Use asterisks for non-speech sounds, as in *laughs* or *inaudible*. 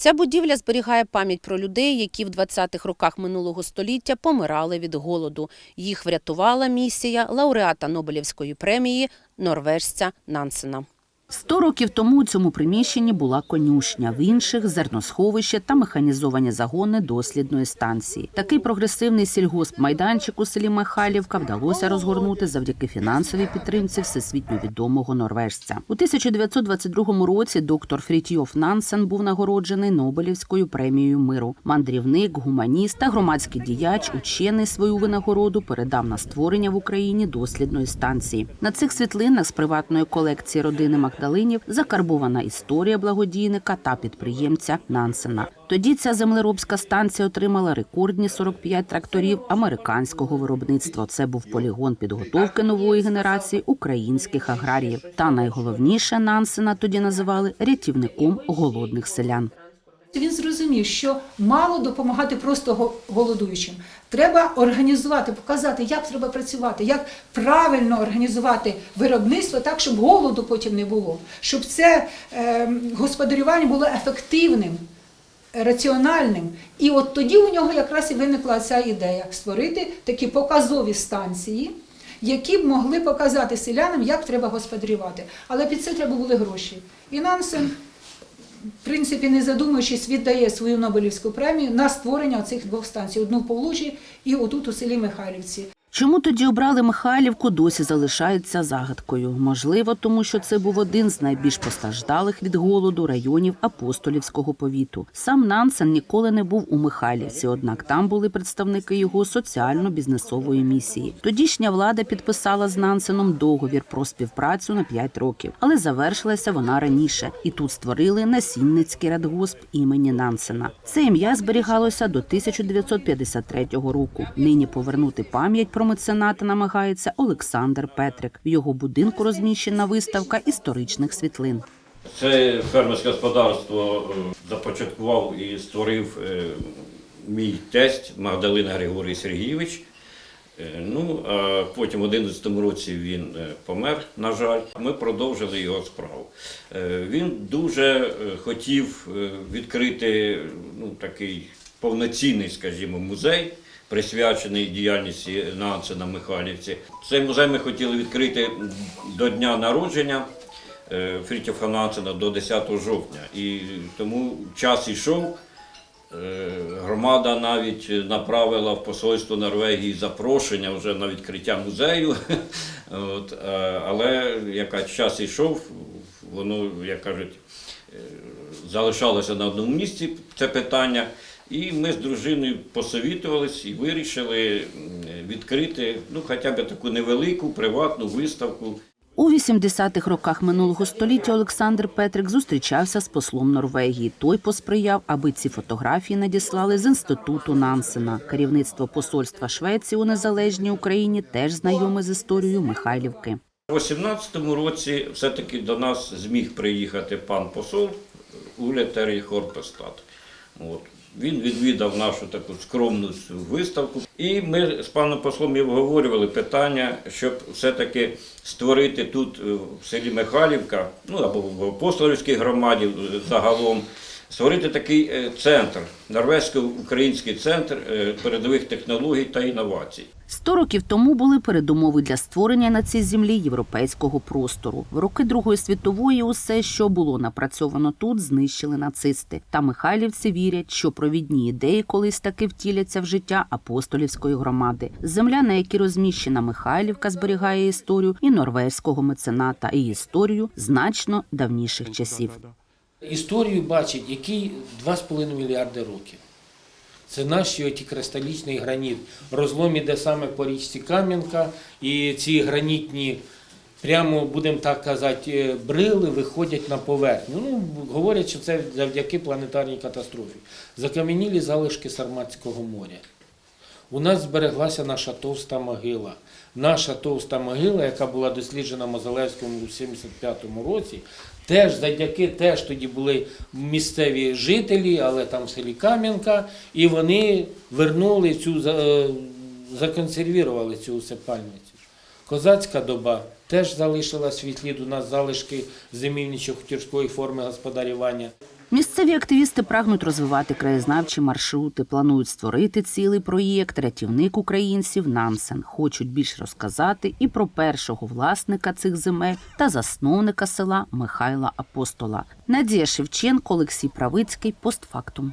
Ця будівля зберігає пам'ять про людей, які в 20-х роках минулого століття помирали від голоду. Їх врятувала місія лауреата Нобелівської премії норвежця Нансена. Сто років тому у цьому приміщенні була конюшня, в інших зерносховище та механізовані загони дослідної станції. Такий прогресивний сільгосп-майданчик у селі Михайлівка вдалося розгорнути завдяки фінансовій підтримці всесвітньо відомого норвежця. У 1922 році доктор Фрітьйоф Нансен був нагороджений Нобелівською премією миру. Мандрівник, гуманіст та громадський діяч, учений свою винагороду передав на створення в Україні дослідної станції. На цих світлинах з приватної колекції родини Магдалинів закарбована історія благодійника та підприємця Нансена. Тоді ця землеробська станція отримала рекордні 45 тракторів американського виробництва. Це був полігон підготовки нової генерації українських аграріїв. Та найголовніше Нансена тоді називали рятівником голодних селян. Він зрозумів, що мало допомагати просто голодуючим. Треба організувати, показати, як треба працювати, як правильно організувати виробництво так, щоб голоду потім не було, щоб це е, господарювання було ефективним, раціональним. І от тоді у нього якраз і виникла ця ідея створити такі показові станції. Які б могли показати селянам, як треба господарювати. Але під це треба були гроші. І Нансен в принципі, не задумуючись, віддає свою Нобелівську премію на створення цих двох станцій: одну в Поволужі і отут у селі Михайлівці. Чому тоді обрали Михайлівку, досі залишається загадкою. Можливо, тому що це був один з найбільш постраждалих від голоду районів апостолівського повіту. Сам Нансен ніколи не був у Михайлівці, однак там були представники його соціально-бізнесової місії. Тодішня влада підписала з Нансеном договір про співпрацю на 5 років, але завершилася вона раніше, і тут створили насінницький радгосп імені Нансена. Це ім'я зберігалося до 1953 року. Нині повернути пам'ять про мецената намагається Олександр Петрик. В його будинку розміщена виставка історичних світлин. Це фермерське господарство е, започаткував і створив е, мій тесть Магдалина Григорій Сергійович. Е, Ну, а потім в 11 році він помер, на жаль. Ми продовжили його справу. Він дуже хотів відкрити ну, такий повноцінний, скажімо, музей, присвячений діяльності Нанци на Михайлівці. Цей музей ми хотіли відкрити до дня народження. е, Фрітьофа Нансена до 10 жовтня. І тому час йшов. Е, Громада навіть направила в посольство Норвегії запрошення вже на відкриття музею. *laughs* От, е, але яка час йшов, воно, як кажуть, залишалося на одному місці це питання. І ми з дружиною посовітувались і вирішили відкрити ну, хоча б таку невелику приватну виставку. У 80-х роках минулого століття Олександр Петрик зустрічався з послом Норвегії. Той посприяв, аби ці фотографії надіслали з інституту Нансена. Керівництво посольства Швеції у незалежній Україні теж знайоме з історією Михайлівки. У 18-му році все-таки до нас зміг приїхати пан посол Уля Терій Хорпестад. От. Він відвідав нашу таку скромну виставку. І ми з паном послом і обговорювали питання, щоб все-таки створити тут е, в селі Михайлівка, ну або в апостолівській громаді е, загалом, створити такий е, центр, норвезько-український центр передових технологій та інновацій. Сто років тому були передумови для створення на цій землі європейського простору. В роки Другої світової усе, що було напрацьовано тут, знищили нацисти. Та михайлівці вірять, що провідні ідеї колись таки втіляться в життя апостолівської громади. Земля, на якій розміщена Михайлівка, зберігає історію і норвезького мецената, і історію значно давніших часів. Історію бачить, який 2,5 мільярди років. Це наш оті кристалічний граніт. Розлом іде саме по річці Кам'янка, і ці гранітні, прямо будемо так казати, е, брили виходять на поверхню. Ну, говорять, що це завдяки планетарній катастрофі. Закам'янілі залишки Сарматського моря. У нас збереглася наша товста могила. Наша товста могила, яка була досліджена Мозалевським у 75-му році, теж завдяки теж тоді були місцеві жителі, але там в селі Кам'янка, і вони вернули цю е, законсервірували цю усипальницю. Козацька доба теж залишила свій слід. Нас залишки зимівничо-хутірської форми господарювання. Місцеві активісти прагнуть розвивати краєзнавчі маршрути, планують створити цілий проєкт Рятівник українців Нансен. Хочуть більш розказати і про першого власника цих земель та засновника села Михайла Апостола. Надія Шевченко, Олексій Правицький, постфактум.